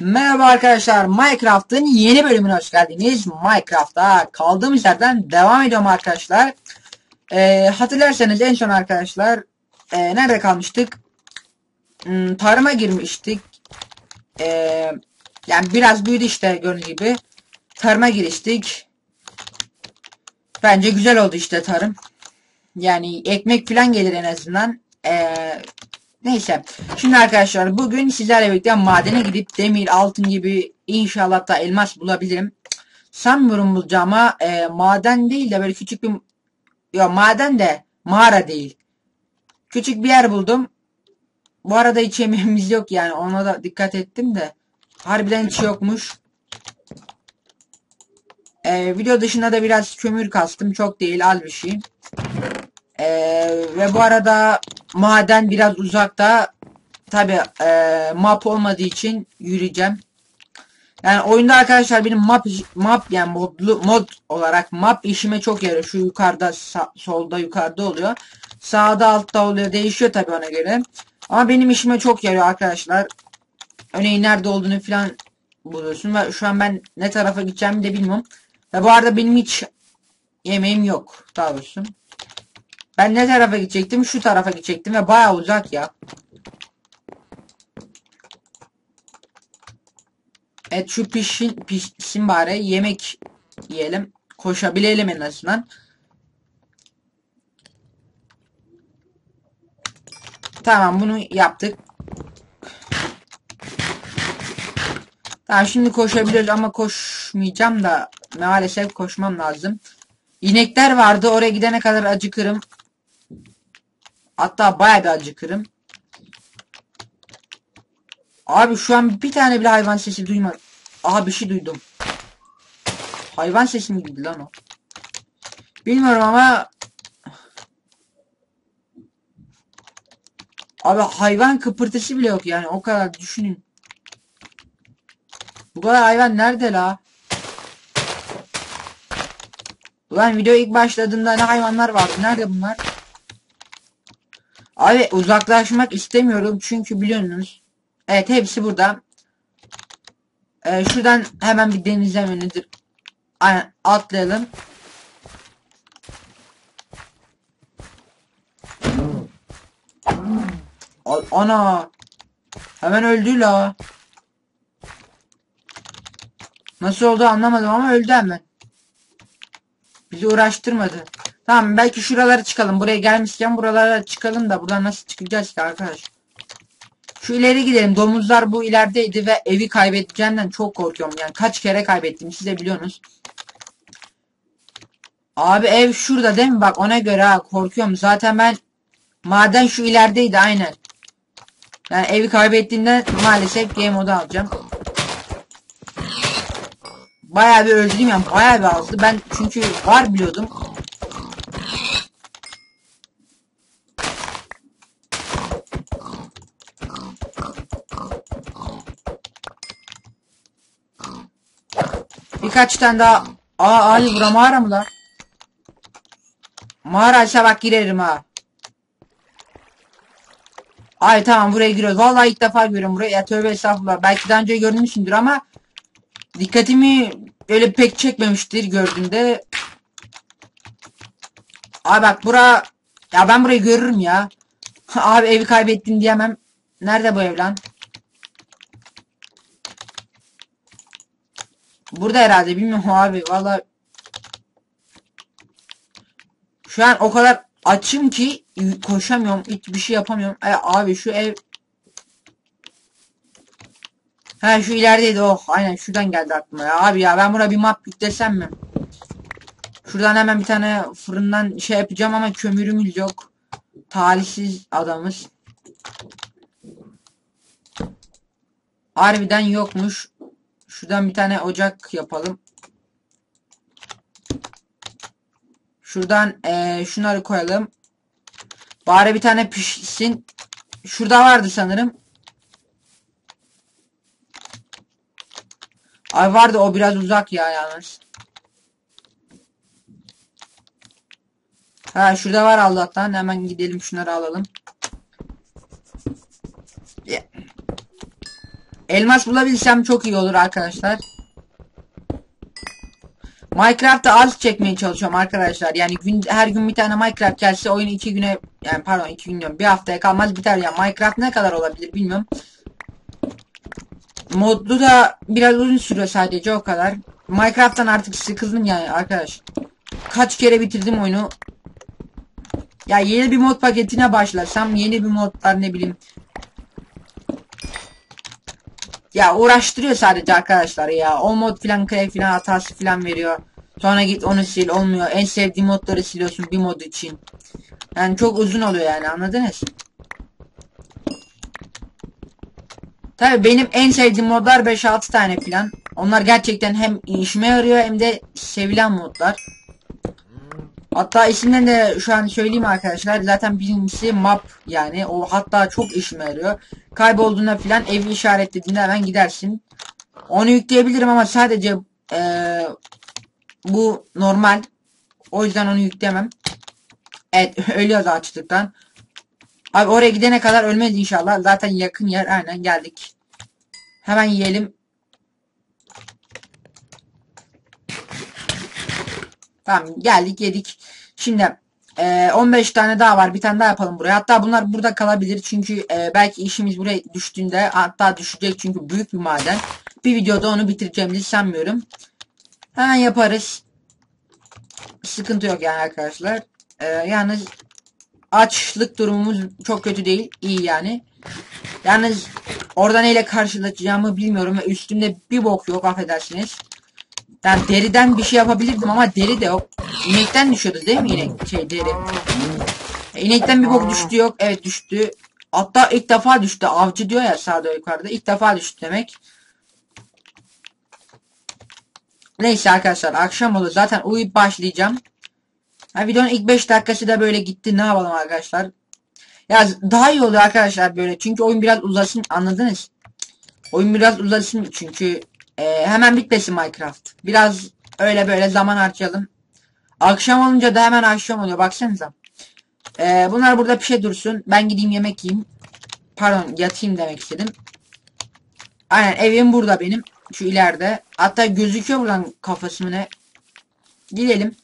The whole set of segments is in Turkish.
Merhaba arkadaşlar Minecraft'ın yeni bölümüne hoş geldiniz. Minecraft'ta kaldığımız yerden devam ediyorum arkadaşlar. Ee, hatırlarsanız en son arkadaşlar e, nerede kalmıştık? Hmm, tarıma girmiştik. Ee, yani biraz büyüdü işte gördüğünüz gibi. Tarıma giriştik. Bence güzel oldu işte tarım. Yani ekmek falan gelir en azından. Ee, Neyse. Şimdi arkadaşlar bugün sizlerle birlikte madene gidip demir, altın gibi inşallah da elmas bulabilirim. Sanmıyorum bulacağıma e, maden değil de böyle küçük bir ya maden de mağara değil. Küçük bir yer buldum. Bu arada hiç yemeğimiz yok yani ona da dikkat ettim de. Harbiden hiç yokmuş. E, video dışında da biraz kömür kastım. Çok değil az bir şey. E, ve bu arada maden biraz uzakta. Tabi e, map olmadığı için yürüyeceğim. Yani oyunda arkadaşlar benim map map yani modlu mod olarak map işime çok yarıyor. Şu yukarıda solda yukarıda oluyor. Sağda altta oluyor. Değişiyor tabi ona göre. Ama benim işime çok yarıyor arkadaşlar. Örneğin nerede olduğunu falan buluyorsun. Ve şu an ben ne tarafa gideceğimi de bilmiyorum. Ve bu arada benim hiç yemeğim yok. Daha doğrusu. Ben ne tarafa gidecektim? Şu tarafa gidecektim ve baya uzak ya. Evet şu pişin, pişsin bari yemek yiyelim. Koşabilelim en azından. Tamam bunu yaptık. Tamam şimdi koşabiliriz ama koşmayacağım da maalesef koşmam lazım. İnekler vardı oraya gidene kadar acıkırım. Hatta baya bir acıkırım. Abi şu an bir tane bile hayvan sesi duymadım. Aha bir şey duydum. Hayvan sesi mi gibi lan o? Bilmiyorum ama Abi hayvan kıpırtısı bile yok yani o kadar düşünün. Bu kadar hayvan nerede la? Ulan video ilk başladığında ne hayvanlar vardı? Nerede bunlar? Abi uzaklaşmak istemiyorum çünkü biliyorsunuz. Evet hepsi burada. Ee, şuradan hemen bir denizleme nedir? Aynen atlayalım. Ana. Hemen öldü la. Nasıl oldu anlamadım ama öldü hemen. Bizi uğraştırmadı. Tamam belki şuralara çıkalım. Buraya gelmişken buralara çıkalım da buradan nasıl çıkacağız ki arkadaş? Şu ileri gidelim. Domuzlar bu ilerideydi ve evi kaybedeceğinden çok korkuyorum. Yani kaç kere kaybettim siz de biliyorsunuz. Abi ev şurada değil mi? Bak ona göre ha korkuyorum. Zaten ben maden şu ilerideydi aynen. Yani evi kaybettiğimden maalesef game modu alacağım. Bayağı bir öldüm yani bayağı bir azdı. Ben çünkü var biliyordum. Birkaç tane daha. Aa Ali bura mağara mı lan? Mağaraysa bak girerim ha. Ay tamam buraya giriyoruz. Vallahi ilk defa görüyorum buraya. Ya tövbe estağfurullah. Belki daha önce görmüşsündür ama dikkatimi öyle pek çekmemiştir gördüğümde. Abi bak bura ya ben burayı görürüm ya. Abi evi kaybettin diyemem. Nerede bu ev lan? Burada herhalde bilmiyorum abi valla. Şu an o kadar açım ki koşamıyorum. Hiçbir şey yapamıyorum. E, abi şu ev Ha şu ilerideydi oh aynen şuradan geldi aklıma ya abi ya ben buna bir map yüklesem mi? Şuradan hemen bir tane fırından şey yapacağım ama kömürümüz yok. Talihsiz adamız. Harbiden yokmuş. Şuradan bir tane ocak yapalım. Şuradan ee, şunları koyalım. Bari bir tane pişsin. Şurada vardı sanırım. Ay vardı o biraz uzak ya yalnız. Ha şurada var Allah'tan hemen gidelim şunları alalım. Elmas bulabilsem çok iyi olur arkadaşlar. Minecraft'ta az çekmeye çalışıyorum arkadaşlar. Yani gün, her gün bir tane Minecraft gelse oyun iki güne yani pardon iki gün diyorum bir haftaya kalmaz biter yani Minecraft ne kadar olabilir bilmiyorum. Modlu da biraz uzun sürüyor sadece o kadar. Minecraft'tan artık sıkıldım yani arkadaş. Kaç kere bitirdim oyunu. Ya yeni bir mod paketine başlasam yeni bir modlar ne bileyim. Ya uğraştırıyor sadece arkadaşlar ya. O mod filan crack filan hatası filan veriyor. Sonra git onu sil olmuyor. En sevdiğim modları siliyorsun bir mod için. Yani çok uzun oluyor yani anladınız? Tabi benim en sevdiğim modlar 5-6 tane filan. Onlar gerçekten hem işime yarıyor hem de sevilen modlar. Hatta isimden de şu an söyleyeyim arkadaşlar. Zaten birincisi map yani. O hatta çok işime yarıyor. Kaybolduğunda filan evi işaretlediğinde hemen gidersin. Onu yükleyebilirim ama sadece ee, bu normal. O yüzden onu yükleyemem. Evet ölüyoruz açlıktan. Abi oraya gidene kadar ölmez inşallah. Zaten yakın yer. Aynen geldik. Hemen yiyelim. Tamam geldik yedik. Şimdi e, 15 tane daha var. Bir tane daha yapalım buraya. Hatta bunlar burada kalabilir. Çünkü e, belki işimiz buraya düştüğünde hatta düşecek çünkü büyük bir maden. Bir videoda onu bitireceğimizi sanmıyorum. Hemen yaparız. Sıkıntı yok yani arkadaşlar. E, yalnız açlık durumumuz çok kötü değil. İyi yani. Yalnız orada neyle karşılaşacağımı bilmiyorum ve üstümde bir bok yok affedersiniz. Yani deriden bir şey yapabilirdim ama deri de yok. İnekten düşüyordu değil mi inek şey deri? E, inekten bir bok düştü yok. Evet düştü. Hatta ilk defa düştü. Avcı diyor ya sağda yukarıda. İlk defa düştü demek. Neyse arkadaşlar akşam oldu. Zaten uyuyup başlayacağım. Ha, videonun ilk 5 dakikası da böyle gitti. Ne yapalım arkadaşlar? Ya daha iyi oluyor arkadaşlar böyle. Çünkü oyun biraz uzasın. Anladınız? Oyun biraz uzasın çünkü e, hemen bitmesin Minecraft. Biraz öyle böyle zaman harcayalım. Akşam olunca da hemen akşam oluyor. Baksanıza. E, bunlar burada pişe dursun. Ben gideyim yemek yiyeyim. Pardon yatayım demek istedim. Aynen evim burada benim. Şu ileride. Hatta gözüküyor buradan kafası mı ne? Gidelim.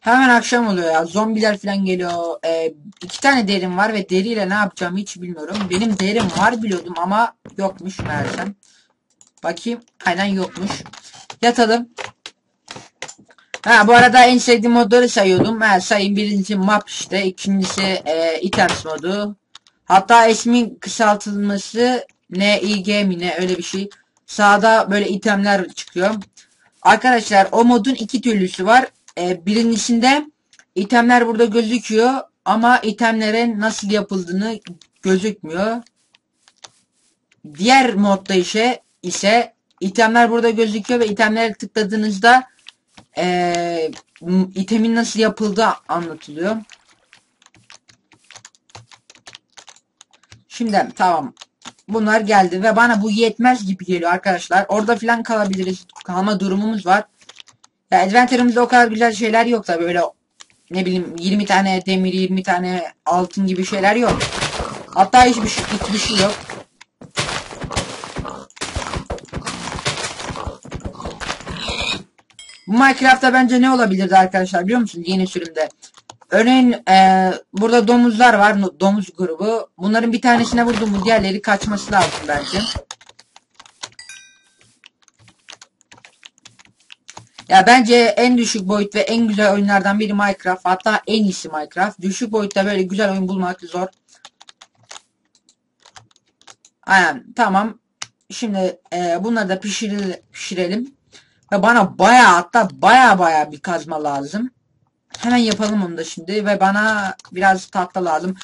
Hemen akşam oluyor ya. Zombiler falan geliyor. Ee, iki tane derim var ve deriyle ne yapacağımı hiç bilmiyorum. Benim derim var biliyordum ama yokmuş meğersem. Bakayım. Aynen yokmuş. Yatalım. Ha bu arada en sevdiğim modları sayıyordum. Ha sayayım birincisi map işte. ikincisi e, items modu. Hatta ismin kısaltılması ne IG mi ne öyle bir şey. Sağda böyle itemler çıkıyor. Arkadaşlar o modun iki türlüsü var. E, birincisinde itemler burada gözüküyor ama itemlerin nasıl yapıldığını gözükmüyor. Diğer modda ise ise itemler burada gözüküyor ve itemlere tıkladığınızda e, itemin nasıl yapıldığı anlatılıyor. Şimdi tamam. Bunlar geldi ve bana bu yetmez gibi geliyor arkadaşlar. Orada filan kalabiliriz. Kalma durumumuz var. Ya Adventure'ımızda o kadar güzel şeyler yok da böyle ne bileyim 20 tane demir 20 tane altın gibi şeyler yok. Hatta hiçbir şey, hiçbir şey yok. Bu Minecraft'ta bence ne olabilirdi arkadaşlar biliyor musunuz yeni sürümde? Örneğin e, burada domuzlar var domuz grubu. Bunların bir tanesine vurdum mu diğerleri kaçması lazım bence. Ya bence en düşük boyut ve en güzel oyunlardan biri Minecraft. Hatta en iyisi Minecraft. Düşük boyutta böyle güzel oyun bulmak zor. Aynen tamam. Şimdi e, bunları da pişire, pişirelim. Ve bana baya hatta baya baya bir kazma lazım. Hemen yapalım onu da şimdi ve bana biraz tahta lazım.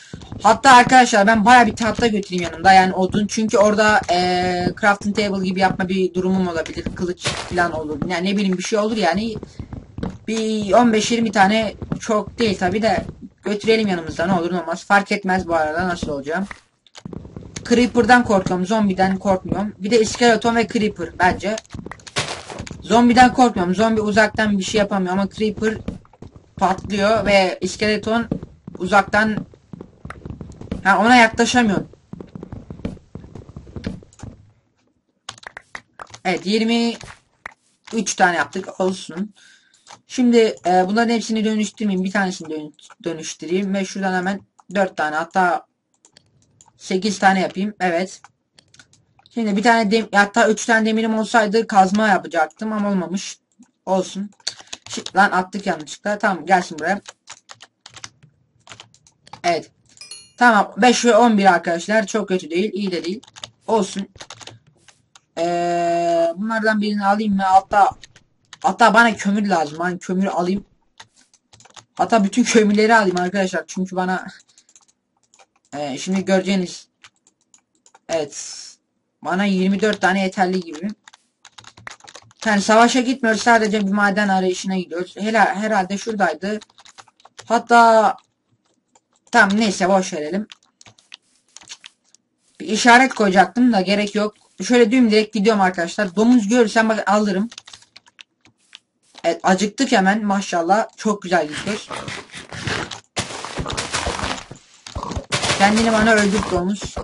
Hatta arkadaşlar ben baya bir tahta götüreyim yanımda yani odun. Çünkü orada ee, crafting table gibi yapma bir durumum olabilir. Kılıç falan olur. Yani ne bileyim bir şey olur yani. Bir 15-20 tane çok değil tabi de götürelim yanımızda ne olur ne olmaz. Fark etmez bu arada nasıl olacağım. Creeper'dan korkuyorum. Zombiden korkmuyorum. Bir de iskeleton ve creeper bence. Zombiden korkmuyorum. Zombi uzaktan bir şey yapamıyor ama creeper patlıyor ve iskeleton uzaktan Ha ona yaklaşamıyorum. Evet 23 tane yaptık olsun. Şimdi e, bunların hepsini dönüştürmeyeyim. Bir tanesini dön dönüştüreyim ve şuradan hemen 4 tane hatta 8 tane yapayım. Evet. Şimdi bir tane dem hatta 3 tane demirim olsaydı kazma yapacaktım ama olmamış. Olsun. Şimdi, lan attık yanlışlıkla. Tamam gelsin buraya. Evet. Tamam 5 ve 11 arkadaşlar. Çok kötü değil. iyi de değil. Olsun. Ee, bunlardan birini alayım ve hatta hatta bana kömür lazım. Ben kömür alayım. Hatta bütün kömürleri alayım arkadaşlar. Çünkü bana e, şimdi göreceğiniz evet bana 24 tane yeterli gibi. Yani savaşa gitmiyoruz. Sadece bir maden arayışına gidiyoruz. Her, herhalde şuradaydı. Hatta tamam neyse boş verelim. Bir işaret koyacaktım da gerek yok. Şöyle dümdürek gidiyorum arkadaşlar. Domuz görürsem bak alırım. Evet acıktık hemen maşallah. Çok güzel gidiyoruz. Kendini bana öldür domuz.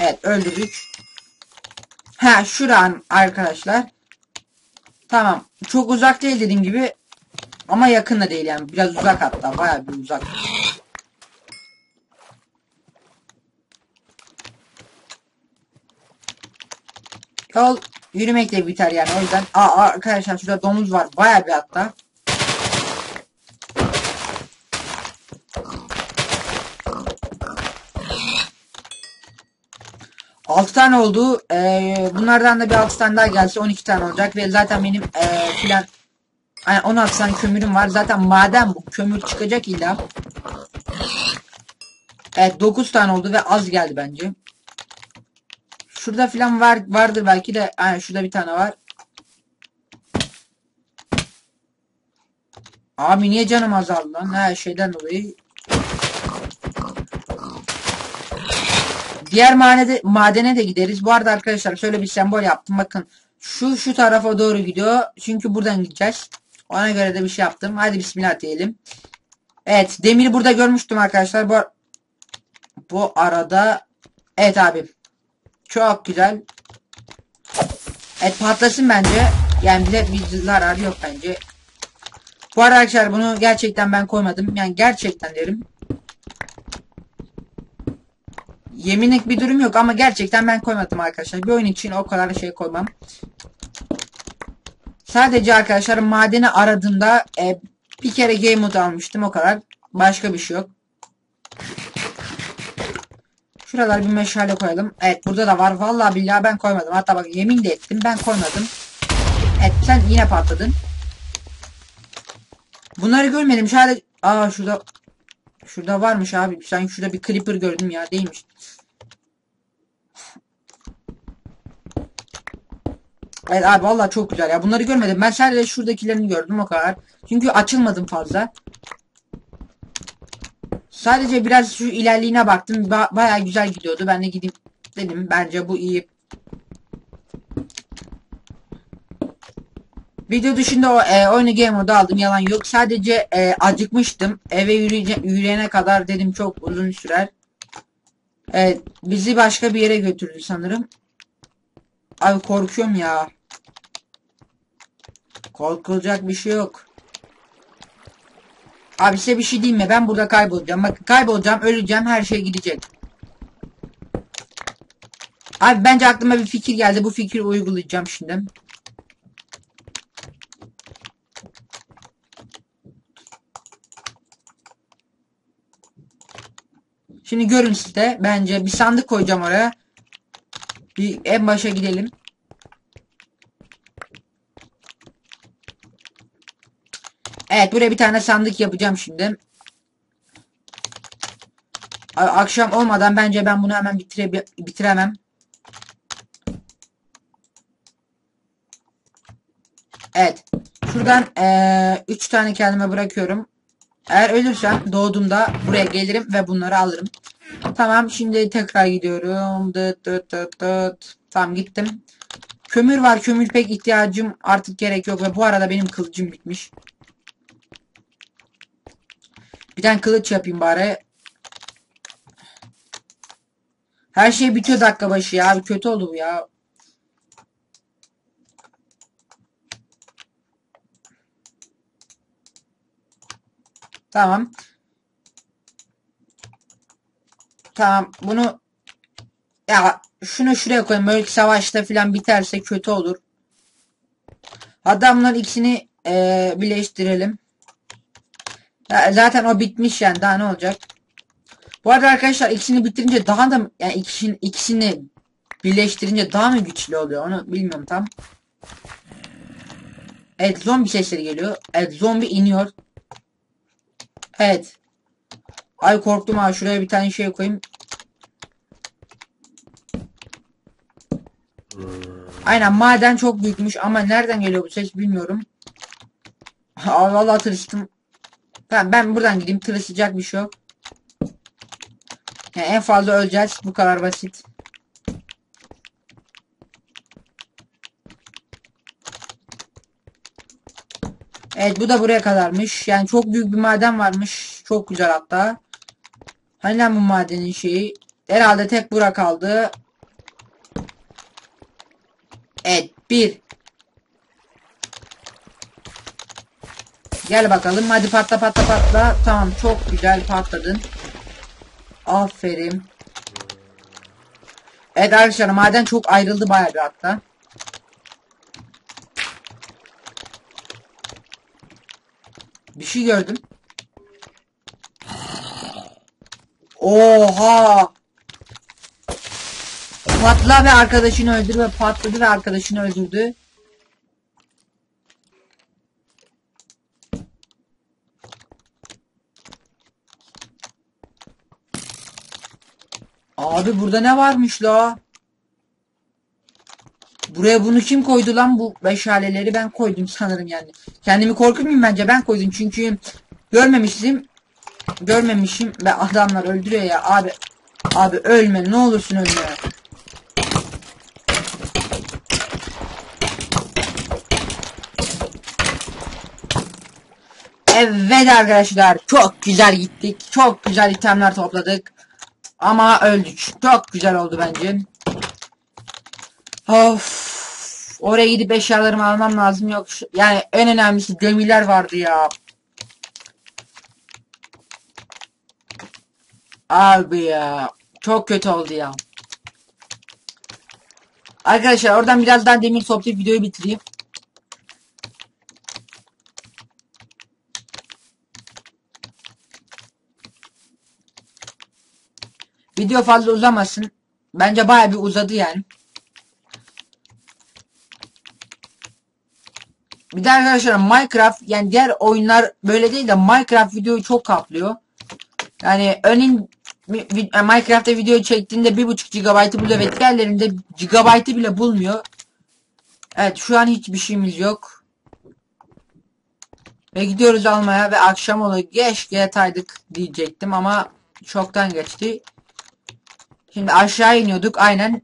Evet öldürdük. Ha şuran arkadaşlar. Tamam. Çok uzak değil dediğim gibi. Ama yakın da değil yani. Biraz uzak hatta. Baya bir uzak. Yol yürümekle biter yani. O yüzden aa, arkadaşlar şurada domuz var. Baya bir hatta. Altı tane oldu. Ee, bunlardan da bir altı tane daha gelse 12 tane olacak ve zaten benim ee, filan yani 16 tane kömürüm var. Zaten maden bu. Kömür çıkacak illa. Evet 9 tane oldu ve az geldi bence. Şurada filan var vardır belki de. Yani şurada bir tane var. Abi niye canım azaldı lan? Her şeyden dolayı. Diğer madene, madene de gideriz. Bu arada arkadaşlar şöyle bir sembol yaptım. Bakın şu şu tarafa doğru gidiyor. Çünkü buradan gideceğiz. Ona göre de bir şey yaptım. Hadi bismillah diyelim. Evet demiri burada görmüştüm arkadaşlar. Bu, bu arada evet abi. Çok güzel. Evet patlasın bence. Yani bize bir zarar yok bence. Bu arada arkadaşlar bunu gerçekten ben koymadım. Yani gerçekten derim. Yeminlik bir durum yok ama gerçekten ben koymadım arkadaşlar. Bir oyun için o kadar şey koymam. Sadece arkadaşlar madeni aradığımda e, bir kere game mode almıştım o kadar. Başka bir şey yok. Şuralar bir meşale koyalım. Evet burada da var. Vallahi billahi ben koymadım. Hatta bak yemin de ettim ben koymadım. Evet sen yine patladın. Bunları görmedim. Şöyle aa şurada şurada varmış abi. Sen şurada bir creeper gördüm ya değilmiş. Evet abi vallahi çok güzel ya. Bunları görmedim. Ben sadece şuradakilerini gördüm o kadar. Çünkü açılmadım fazla. Sadece biraz şu ilerliğine baktım. Ba Baya güzel gidiyordu. Ben de gidip dedim. Bence bu iyi. Video dışında o e, oyunu game modu aldım. Yalan yok. Sadece e, acıkmıştım. Eve yürüyene kadar dedim çok uzun sürer. Evet, bizi başka bir yere götürdü sanırım. Abi korkuyorum ya. Korkulacak bir şey yok. Abi size bir şey diyeyim mi? Ben burada kaybolacağım. Bak kaybolacağım, öleceğim, her şey gidecek. Abi bence aklıma bir fikir geldi. Bu fikri uygulayacağım şimdi. Şimdi görün size. Bence bir sandık koyacağım oraya. Bir en başa gidelim. Evet buraya bir tane sandık yapacağım şimdi. Akşam olmadan bence ben bunu hemen bitire bitiremem. Evet. Şuradan 3 ee, tane kendime bırakıyorum. Eğer ölürsem doğduğumda buraya gelirim ve bunları alırım. Tamam şimdi tekrar gidiyorum. Dıt dıt dıt dıt. Tamam gittim. Kömür var. Kömür pek ihtiyacım artık gerek yok. Ve bu arada benim kılıcım bitmiş. Bir tane kılıç yapayım bari. Her şey bitiyor dakika başı ya. Kötü oldu bu ya. Tamam. Tamam bunu ya şunu şuraya koyayım. Böyle savaşta falan biterse kötü olur. Adamlar ikisini eee, birleştirelim. Ya zaten o bitmiş yani daha ne olacak? Bu arada arkadaşlar ikisini bitirince daha da yani ikisini, ikisini birleştirince daha mı güçlü oluyor onu bilmiyorum tam. Evet zombi sesleri geliyor. Evet zombi iniyor. Evet. Ay korktum ha şuraya bir tane şey koyayım. Aynen maden çok büyükmüş ama nereden geliyor bu ses bilmiyorum. Allah Allah tırstım. Tamam ben buradan gideyim tırısacak bir şey yok. Yani en fazla öleceğiz bu kadar basit. Evet bu da buraya kadarmış. Yani çok büyük bir maden varmış. Çok güzel hatta. Hani lan bu madenin şeyi? Herhalde tek bura kaldı. Evet bir. Gel bakalım hadi patla patla patla. Tamam çok güzel patladın. Aferin. Evet arkadaşlar maden çok ayrıldı bayağı bir hatta. Şey gördüm. Oha! Patla ve arkadaşını öldür ve patladı ve arkadaşını öldürdü. Abi burada ne varmış la? Buraya bunu kim koydu lan bu meşaleleri ben koydum sanırım yani. Kendimi korkutmayayım bence ben koydum çünkü görmemiştim. Görmemişim ve adamlar öldürüyor ya abi. Abi ölme ne olursun ölme. Evet arkadaşlar çok güzel gittik. Çok güzel itemler topladık. Ama öldük. Çok güzel oldu bence. Of. Oraya gidip eşyalarımı almam lazım. Yok yani en önemlisi gemiler vardı ya. Abi ya. Çok kötü oldu ya. Arkadaşlar oradan biraz daha demir toplayıp videoyu bitireyim. Video fazla uzamasın. Bence baya bir uzadı yani. Bir de arkadaşlar Minecraft yani diğer oyunlar böyle değil de Minecraft videoyu çok kaplıyor. Yani örneğin Minecraft'ta video çektiğinde 1.5 GB'ı buluyor ve diğerlerinde GB'ı bile bulmuyor. Evet şu an hiçbir şeyimiz yok. Ve gidiyoruz almaya ve akşam oluyor. Geç yataydık diyecektim ama çoktan geçti. Şimdi aşağı iniyorduk aynen.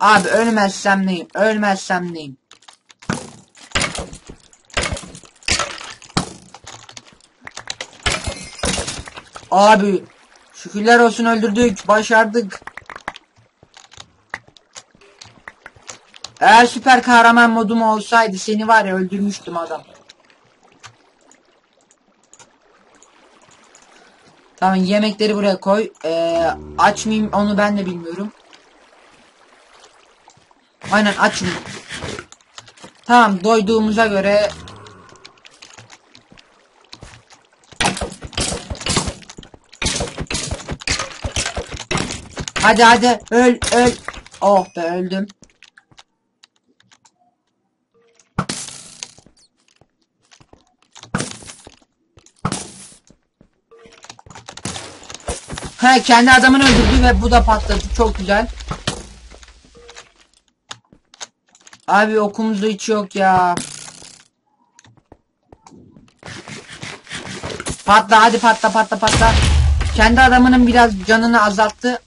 Abi ölmezsem neyim? Ölmezsem neyim? Abi şükürler olsun öldürdük. Başardık. Eğer süper kahraman modum olsaydı seni var ya öldürmüştüm adam. Tamam yemekleri buraya koy. Ee, aç mıyım onu ben de bilmiyorum. Aynen açım. Tamam doyduğumuza göre Hadi hadi öl öl. Oh be öldüm. He kendi adamını öldürdü ve bu da patladı. Çok güzel. Abi okumuzda hiç yok ya. Patla hadi patla patla patla. Kendi adamının biraz canını azalttı.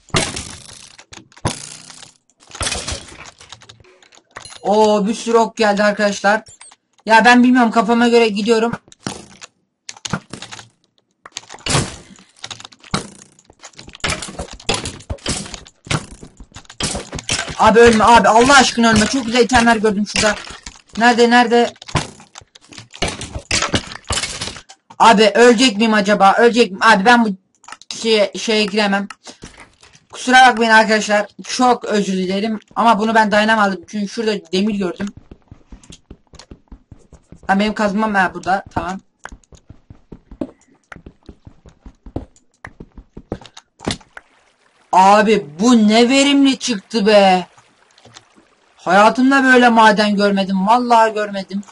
O bir sürü ok geldi arkadaşlar. Ya ben bilmiyorum kafama göre gidiyorum. Abi ölme abi Allah aşkına ölme. Çok güzel itemler gördüm şurada. Nerede nerede? Abi ölecek miyim acaba? Ölecek miyim? Abi ben bu şeye, şeye giremem. Kusura bakmayın arkadaşlar. Çok özür dilerim. Ama bunu ben dayanamadım. Çünkü şurada demir gördüm. Ha benim kazmam ha burada. Tamam. Abi bu ne verimli çıktı be. Hayatımda böyle maden görmedim. Vallahi görmedim.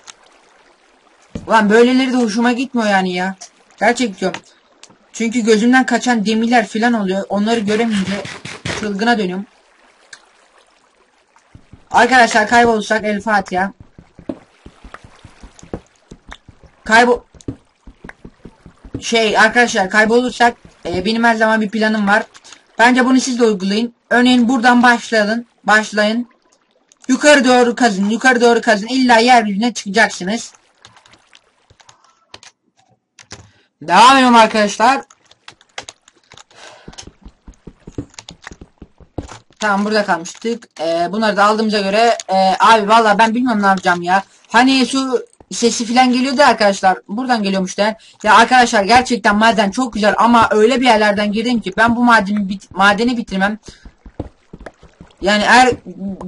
Ulan böyleleri de hoşuma gitmiyor yani ya. Gerçekten. Çünkü gözümden kaçan demirler falan oluyor. Onları göremeyince çılgına dönüyorum. Arkadaşlar kaybolursak El Fatiha. Kaybol... Şey arkadaşlar kaybolursak e, benim her zaman bir planım var. Bence bunu siz de uygulayın. Örneğin buradan başlayın. Başlayın. Yukarı doğru kazın. Yukarı doğru kazın. İlla yeryüzüne çıkacaksınız. Devam ediyorum arkadaşlar. Tamam burada kalmıştık. Ee, bunları da aldığımıza göre e, abi vallahi ben bilmiyorum ne yapacağım ya. Hani su sesi falan geliyordu arkadaşlar. Buradan geliyormuş da. Ya arkadaşlar gerçekten maden çok güzel ama öyle bir yerlerden girdim ki ben bu madeni bit madeni bitirmem. Yani eğer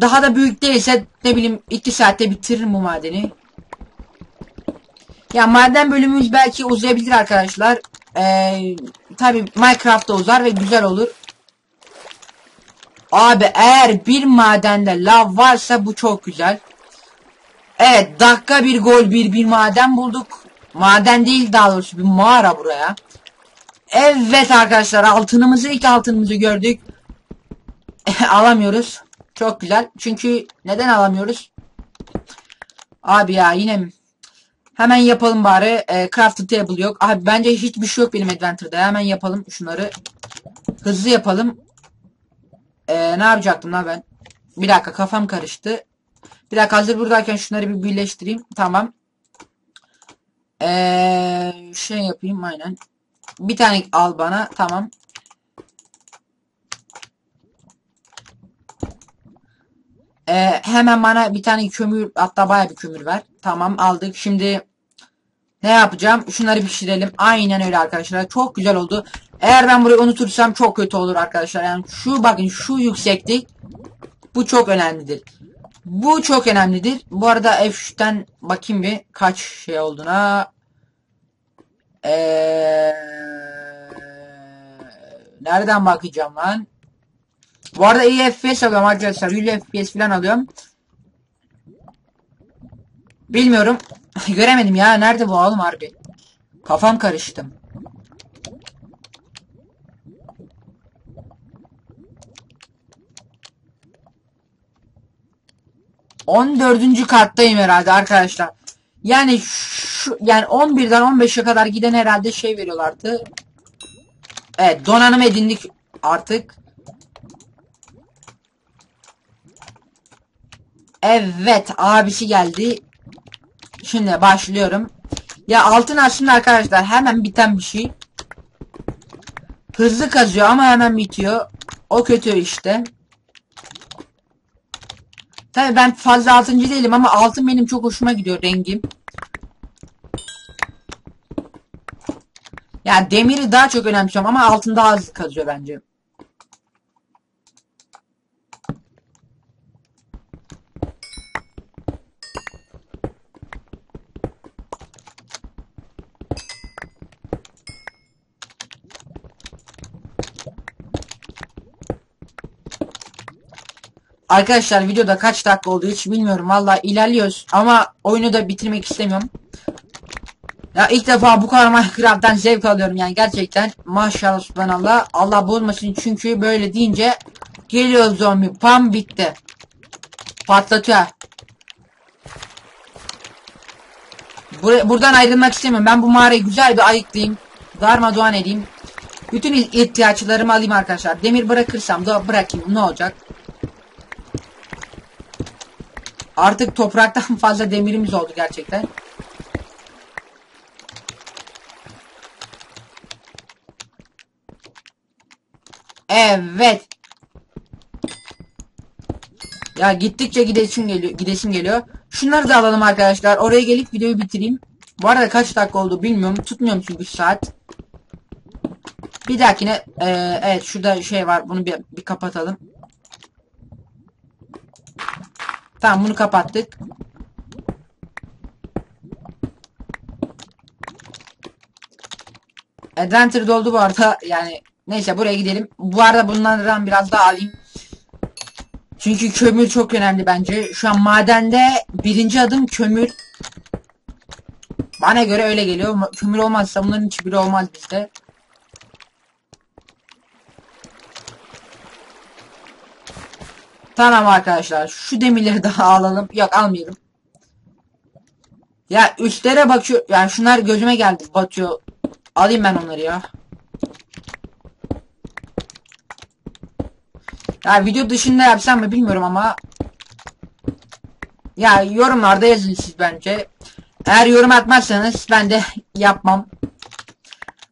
daha da büyük değilse ne bileyim 2 saatte bitiririm bu madeni. Ya maden bölümümüz belki uzayabilir arkadaşlar. Ee, Tabi Minecraft'ta uzar ve güzel olur. Abi eğer bir madende lav varsa bu çok güzel. Evet dakika bir gol bir bir maden bulduk. Maden değil daha doğrusu bir mağara buraya. Evet arkadaşlar altınımızı ilk altınımızı gördük. alamıyoruz. Çok güzel. Çünkü neden alamıyoruz? Abi ya yine? Hemen yapalım bari. E, crafted table yok. Abi bence hiçbir şey yok benim adventure'da. Hemen yapalım şunları. Hızlı yapalım. E, ne yapacaktım lan ben? Bir dakika kafam karıştı. Bir dakika hazır buradayken şunları bir birleştireyim. Tamam. Ee, şey yapayım aynen. Bir tane al bana. Tamam. Ee, hemen bana bir tane kömür hatta baya bir kömür ver. Tamam aldık. Şimdi ne yapacağım? Şunları pişirelim. Aynen öyle arkadaşlar. Çok güzel oldu. Eğer ben burayı unutursam çok kötü olur arkadaşlar. Yani şu bakın şu yükseklik bu çok önemlidir. Bu çok önemlidir. Bu arada F3'ten bakayım bir kaç şey olduğuna. Ee, nereden bakacağım lan? Bu arada iyi FPS alıyorum arkadaşlar. 100 FPS falan alıyorum. Bilmiyorum. Göremedim ya. Nerede bu oğlum harbi? Kafam karıştım. 14. kattayım herhalde arkadaşlar. Yani şu yani 11'den 15'e kadar giden herhalde şey veriyorlardı. Evet donanım edindik artık. Evet abisi geldi. Şimdi başlıyorum. Ya altın aslında arkadaşlar hemen biten bir şey. Hızlı kazıyor ama hemen bitiyor. O kötü işte. Tabii ben fazla altıncı değilim ama altın benim çok hoşuma gidiyor rengim. Yani demiri daha çok önemsiyorum ama altın daha az kazıyor bence. Arkadaşlar videoda kaç dakika oldu hiç bilmiyorum. Valla ilerliyoruz ama oyunu da bitirmek istemiyorum. Ya ilk defa bu kadar Minecraft'tan zevk alıyorum yani gerçekten. Maşallah subhanallah. Allah bozmasın çünkü böyle deyince geliyor zombi. Pam bitti. Patlatıyor. Bur buradan ayrılmak istemiyorum. Ben bu mağarayı güzel bir ayıklayayım. Darmadağın edeyim. Bütün ihtiyaçlarımı alayım arkadaşlar. Demir bırakırsam da bırakayım. Ne olacak? Artık topraktan fazla demirimiz oldu gerçekten. Evet. Ya gittikçe gidesim geliyor, gidesim geliyor. Şunları da alalım arkadaşlar. Oraya gelip videoyu bitireyim. Bu arada kaç dakika oldu bilmiyorum. Tutmuyorum çünkü saat. Bir dahakine eee, evet şurada şey var. Bunu bir, bir kapatalım. Tamam bunu kapattık. Adventure doldu bu arada. Yani neyse buraya gidelim. Bu arada bunlardan biraz daha alayım. Çünkü kömür çok önemli bence. Şu an madende birinci adım kömür. Bana göre öyle geliyor. Kömür olmazsa bunların hiçbiri olmaz bizde. Tamam arkadaşlar. Şu demirleri daha alalım. Yok almayalım. Ya üstlere bakıyor. Yani şunlar gözüme geldi. Batıyor. Alayım ben onları ya. Ya video dışında yapsam mı bilmiyorum ama. Ya yorumlarda yazın siz bence. Eğer yorum atmazsanız ben de yapmam.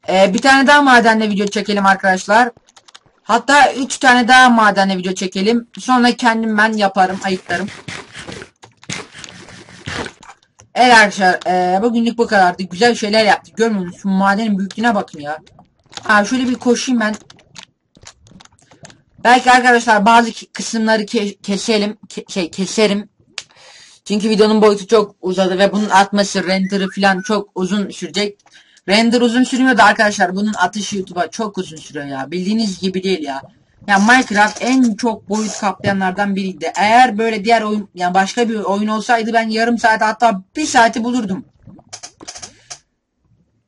Ee, bir tane daha madenle video çekelim arkadaşlar. Hatta 3 tane daha madenle video çekelim. Sonra kendim ben yaparım, ayıklarım. Evet arkadaşlar, e, bugünlük bu kadardı. Güzel şeyler yaptık. Görmüyor musunuz? Şu madenin büyüklüğüne bakın ya. Ha şöyle bir koşayım ben. Belki arkadaşlar bazı kısımları ke- keselim, ke- şey keserim. Çünkü videonun boyutu çok uzadı ve bunun atması, render'ı falan çok uzun sürecek. Render uzun sürmüyor da arkadaşlar bunun atışı YouTube'a çok uzun sürüyor ya. Bildiğiniz gibi değil ya. Ya Minecraft en çok boyut kaplayanlardan biriydi. Eğer böyle diğer oyun yani başka bir oyun olsaydı ben yarım saat hatta bir saati bulurdum.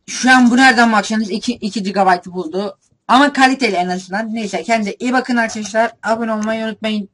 Şu an bu nereden baksanız 2, 2 GB buldu. Ama kaliteli en azından. Neyse kendinize iyi bakın arkadaşlar. Abone olmayı unutmayın.